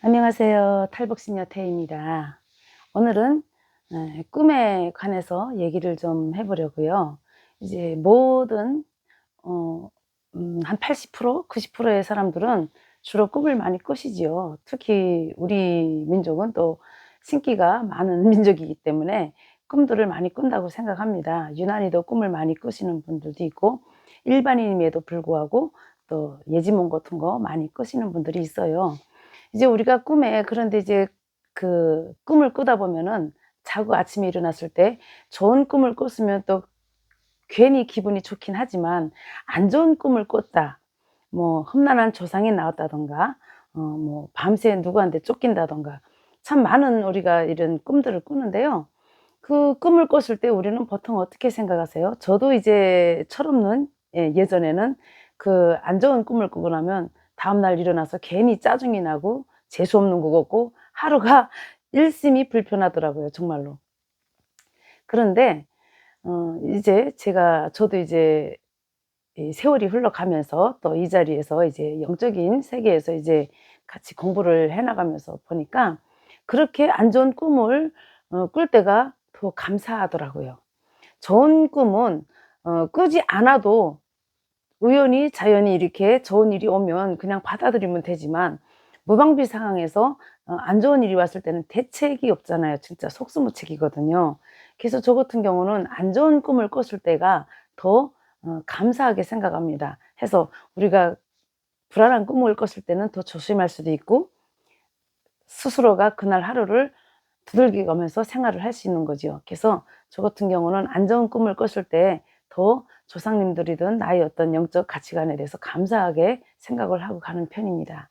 안녕하세요. 탈북시녀 태입니다. 오늘은 에, 꿈에 관해서 얘기를 좀 해보려고요. 이제 모든 어, 음, 한 80%, 90%의 사람들은 주로 꿈을 많이 꾸시지요. 특히 우리 민족은 또 신기가 많은 민족이기 때문에 꿈들을 많이 꾼다고 생각합니다. 유난히도 꿈을 많이 꾸시는 분들도 있고 일반인임에도 불구하고 또 예지몽 같은 거 많이 꾸시는 분들이 있어요. 이제 우리가 꿈에 그런데 이제 그 꿈을 꾸다 보면은 자고 아침에 일어났을 때 좋은 꿈을 꿨으면 또 괜히 기분이 좋긴 하지만 안 좋은 꿈을 꿨다. 뭐 험난한 조상이 나왔다던가 어 뭐 밤새 누구한테 쫓긴다던가 참 많은 우리가 이런 꿈들을 꾸는데요. 그 꿈을 꿨을 때 우리는 보통 어떻게 생각하세요? 저도 이제 철없는 예, 예전에는 그 안 좋은 꿈을 꾸고 나면 다음날 일어나서 괜히 짜증이 나고 재수 없는 것 같고 하루가 일심이 불편하더라고요, 정말로. 그런데 어 이제 제가 저도 이제 이 세월이 흘러가면서 또 이 자리에서 이제 영적인 세계에서 이제 같이 공부를 해 나가면서 보니까 그렇게 안 좋은 꿈을 어 꿀 때가 더 감사하더라고요. 좋은 꿈은 어 꾸지 않아도 우연히 자연히 이렇게 좋은 일이 오면 그냥 받아들이면 되지만 무방비 상황에서 어안 좋은 일이 왔을 때는 대책이 없잖아요. 진짜 속수무책이거든요. 그래서 저 같은 경우는 안 좋은 꿈을 꿨을 때가 더어 감사하게 생각합니다. 해서 우리가 불안한 꿈을 꿨을 때는 더 조심할 수도 있고 스스로가 그날 하루를 두들기가면서 생활을 할 수 있는 거죠. 그래서 저 같은 경우는 안 좋은 꿈을 꿨을 때 더 조상님들이든 나의 어떤 영적 가치관에 대해서 감사하게 생각을 하고 가는 편입니다.